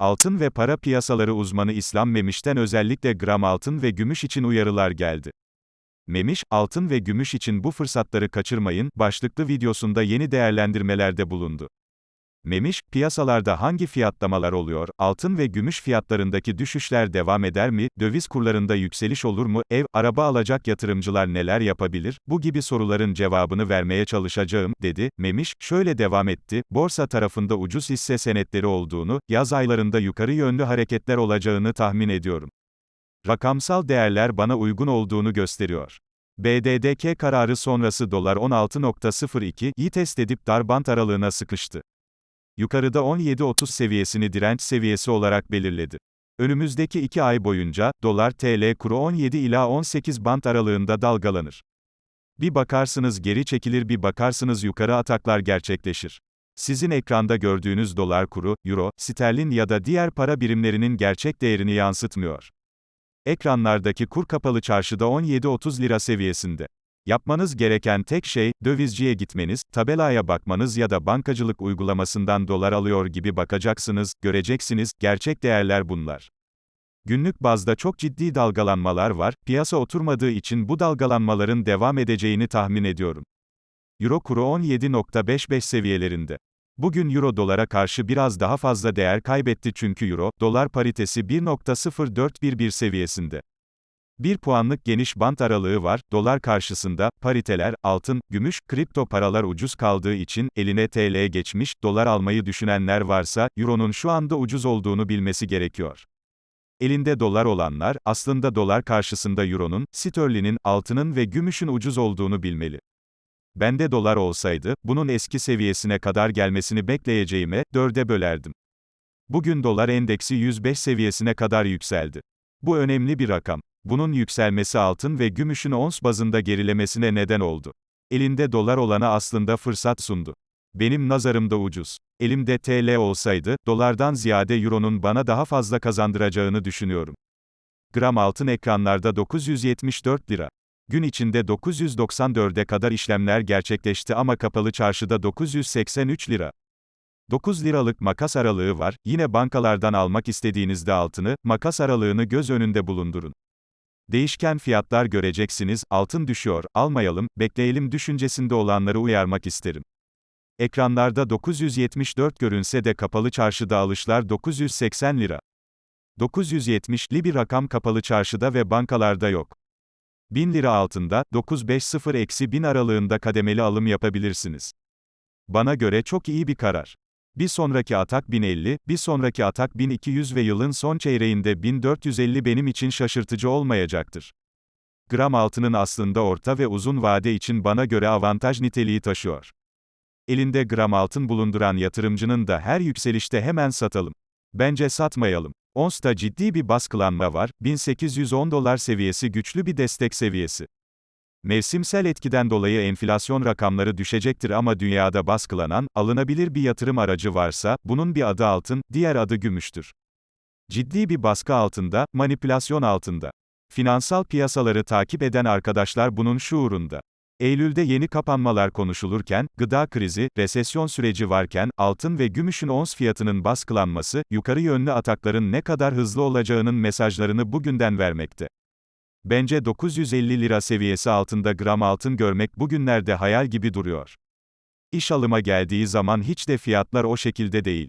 Altın ve para piyasaları uzmanı İslam Memiş'ten özellikle gram altın ve gümüş için uyarılar geldi. Memiş, altın ve gümüş için bu fırsatları kaçırmayın, başlıklı videosunda yeni değerlendirmelerde bulundu. Memiş, piyasalarda hangi fiyatlamalar oluyor, altın ve gümüş fiyatlarındaki düşüşler devam eder mi, döviz kurlarında yükseliş olur mu, ev, araba alacak yatırımcılar neler yapabilir, bu gibi soruların cevabını vermeye çalışacağım, dedi. Memiş, şöyle devam etti, borsa tarafında ucuz hisse senetleri olduğunu, yaz aylarında yukarı yönlü hareketler olacağını tahmin ediyorum. Rakamsal değerler bana uygun olduğunu gösteriyor. BDDK kararı sonrası dolar 16.02'yi test edip dar bant aralığına sıkıştı. Yukarıda 17.30 seviyesini direnç seviyesi olarak belirledi. Önümüzdeki iki ay boyunca, dolar TL kuru 17 ila 18 bant aralığında dalgalanır. Bir bakarsınız geri çekilir bir bakarsınız yukarı ataklar gerçekleşir. Sizin ekranda gördüğünüz dolar kuru, euro, sterlin ya da diğer para birimlerinin gerçek değerini yansıtmıyor. Ekranlardaki kur kapalı çarşıda 17.30 lira seviyesinde. Yapmanız gereken tek şey, dövizciye gitmeniz, tabelaya bakmanız ya da bankacılık uygulamasından dolar alıyor gibi bakacaksınız, göreceksiniz, gerçek değerler bunlar. Günlük bazda çok ciddi dalgalanmalar var, piyasa oturmadığı için bu dalgalanmaların devam edeceğini tahmin ediyorum. Euro kuru 17.55 seviyelerinde. Bugün euro dolara karşı biraz daha fazla değer kaybetti çünkü euro, dolar paritesi 1.0411 seviyesinde. 1 puanlık geniş bant aralığı var, dolar karşısında, pariteler, altın, gümüş, kripto paralar ucuz kaldığı için, eline TL geçmiş, dolar almayı düşünenler varsa, euronun şu anda ucuz olduğunu bilmesi gerekiyor. Elinde dolar olanlar, aslında dolar karşısında euronun, sterlinin, altının ve gümüşün ucuz olduğunu bilmeli. Bende dolar olsaydı, bunun eski seviyesine kadar gelmesini bekleyeceğime, dörde bölerdim. Bugün dolar endeksi 105 seviyesine kadar yükseldi. Bu önemli bir rakam. Bunun yükselmesi altın ve gümüşün ons bazında gerilemesine neden oldu. Elinde dolar olana aslında fırsat sundu. Benim nazarımda ucuz. Elimde TL olsaydı, dolardan ziyade euronun bana daha fazla kazandıracağını düşünüyorum. Gram altın ekranlarda 974 lira. Gün içinde 994'e kadar işlemler gerçekleşti ama kapalı çarşıda 983 lira. 9 liralık makas aralığı var, yine bankalardan almak istediğinizde altını, makas aralığını göz önünde bulundurun. Değişken fiyatlar göreceksiniz, altın düşüyor, almayalım, bekleyelim düşüncesinde olanları uyarmak isterim. Ekranlarda 974 görünse de kapalı çarşıda alışlar 980 lira. 970'li bir rakam kapalı çarşıda ve bankalarda yok. 1000 lira altında, 950-1000 aralığında kademeli alım yapabilirsiniz. Bana göre çok iyi bir karar. Bir sonraki atak 1050, bir sonraki atak 1200 ve yılın son çeyreğinde 1450 benim için şaşırtıcı olmayacaktır. Gram altının aslında orta ve uzun vade için bana göre avantaj niteliği taşıyor. Elinde gram altın bulunduran yatırımcının da her yükselişte hemen satalım. Bence satmayalım. Ons'ta ciddi bir baskılanma var, 1810 dolar seviyesi güçlü bir destek seviyesi. Mevsimsel etkiden dolayı enflasyon rakamları düşecektir ama dünyada baskılanan, alınabilir bir yatırım aracı varsa, bunun bir adı altın, diğer adı gümüştür. Ciddi bir baskı altında, manipülasyon altında. Finansal piyasaları takip eden arkadaşlar bunun şuurunda. Eylül'de yeni kapanmalar konuşulurken, gıda krizi, resesyon süreci varken, altın ve gümüşün ons fiyatının baskılanması, yukarı yönlü atakların ne kadar hızlı olacağının mesajlarını bugünden vermekte. Bence 950 lira seviyesi altında gram altın görmek bugünlerde hayal gibi duruyor. İş alıma geldiği zaman hiç de fiyatlar o şekilde değil.